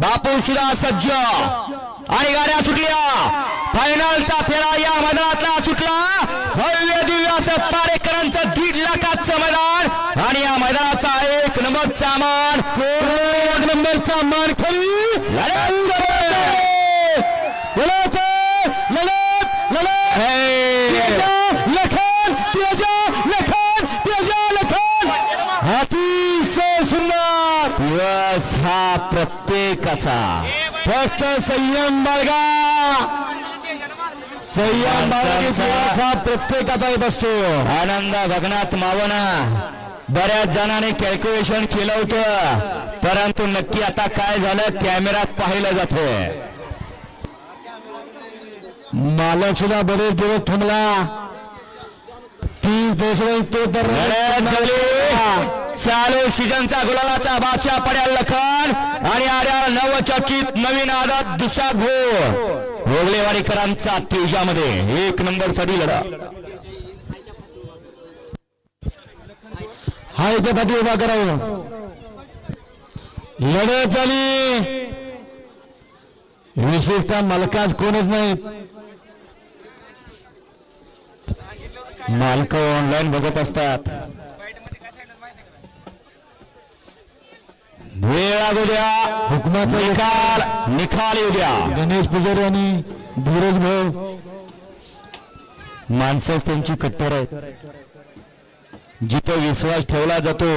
बापू सुद्धा सज्ज. आणि गाड्या सुटल्या. फायनलचा फेरा या मैदानातला सुटला. भव्य दिव्य असं तारेकरांचं दीड लाखाचं मैदान. आणि या मैदानाचा एक नंबरचा मान एक नंबरचा मान खाली लढत लढत लढत लढत लखन तेजा लखन तेजा लखन. दिवस हा प्रत्येकाचा. फक्त संयम बाळगा. संयम बाळगा प्रत्येकाचा येत असतो. आनंद भगनात मावना. बऱ्याच जणांनी कॅल्क्युलेशन केलं होतं. परंतु नक्की आता काय झालं? कॅमेऱ्यात पाहिलं जातंय मालक सुद्धा बरेच दिवस थांबला. तीस देशात तो तर चालू सीझनचा गुलालाचा बादशाह पड्या लखन. आणि आर्या नवचर्चित नवीन आदात दुसरा घो होगलेवाडीकरांचा तेजामध्ये एक नंबरसाठी लढा. हा इथे पाठी उभा करावं हो. लढत झाली. विशेषतः मालकाच कोणच नाही. मालक ऑनलाईन बघत असतात. वेळ लागू द्या. हुकमाचा निकाल. निकाल. येऊ द्या. गणेश पुजारी आणि धीरज भाऊ. माणसंच त्यांची कट्टर आहेत. जिथं विश्वास ठेवला जातो